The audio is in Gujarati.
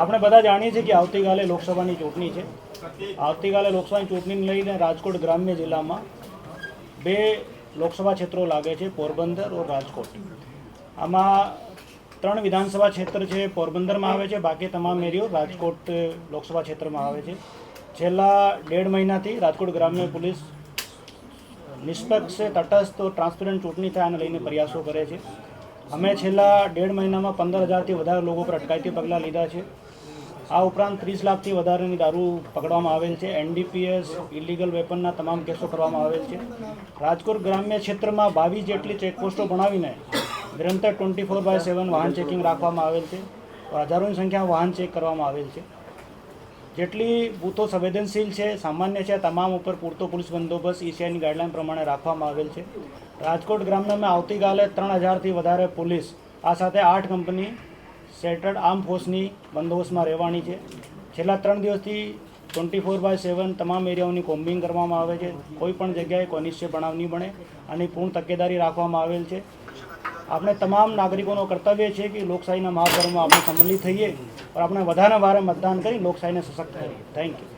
આપણે બધા જાણીએ છીએ કે આવતીકાલે લોકસભાની ચૂંટણી છે. આવતીકાલે લોકસભાની ચૂંટણીને લઈને રાજકોટ ગ્રામ્ય જિલ્લામાં બે લોકસભા ક્ષેત્રો લાગે છે, પોરબંદર ઓર રાજકોટ. આમાં ત્રણ વિધાનસભા ક્ષેત્ર છે, પોરબંદરમાં આવે છે, બાકી તમામ એરિયો રાજકોટ લોકસભા ક્ષેત્રમાં આવે છે. છેલ્લા ડેઢ મહિનાથી રાજકોટ ગ્રામ્ય પોલીસ નિષ્પક્ષ, તટસ્થ ટ્રાન્સપરન્ટ ચૂંટણી થાય આને લઈને પ્રયાસો કરે છે. અમે છેલ્લા ડેઢ મહિનામાં પંદર હજારથી વધારે લોકો પર અટકાયતી પગલાં લીધા છે. આ ઉપરાંત ત્રીસ લાખથી વધારેની દારૂ પકડવામાં આવેલ છે. એનડીપીએસ ઇલીગલ વેપનના તમામ કેસો કરવામાં આવેલ છે. રાજકોટ ગ્રામ્ય ક્ષેત્રમાં બાવીસ જેટલી ચેકપોસ્ટો બનાવીને નિરંતર ટ્વેન્ટી ફોર બાય સેવન વાહન ચેકિંગ રાખવામાં આવેલ છે. હજારોની સંખ્યામાં વાહન ચેક કરવામાં આવેલ છે. જેટલી બૂથો સંવેદનશીલ છે, સામાન્ય છે તમામ ઉપર પૂરતો પોલીસ બંદોબસ્ત ઈસીઆઈની ગાઈડલાઈન પ્રમાણે રાખવામાં આવેલ છે. રાજકોટ ગ્રામ્યમાં આવતીકાલે ત્રણ હજારથી વધારે પોલીસ આ સાથે આઠ કંપની સેટર્ડ આર્મ ફોર્સની બંદોબસ્તમાં રહેવાની છે. છેલ્લા ત્રણ દિવસથી ટ્વેન્ટી ફોર બાય સેવન તમામ એરિયાઓની કોમ્બિંગ કરવામાં આવે છે. કોઈ પણ જગ્યાએ કોનિશ્ચય બનાવ નહીં બને આની પૂર્ણ તકેદારી રાખવામાં આવેલ છે. આપણે તમામ નાગરિકોનો કર્તવ્ય છે કે લોકશાહીના મહાપર્વમાં આપણે સંમલિત થઈએ, પણ આપણે વધારે વારે મતદાન કરી લોકશાહીને સશક્ત કરીએ. Thank you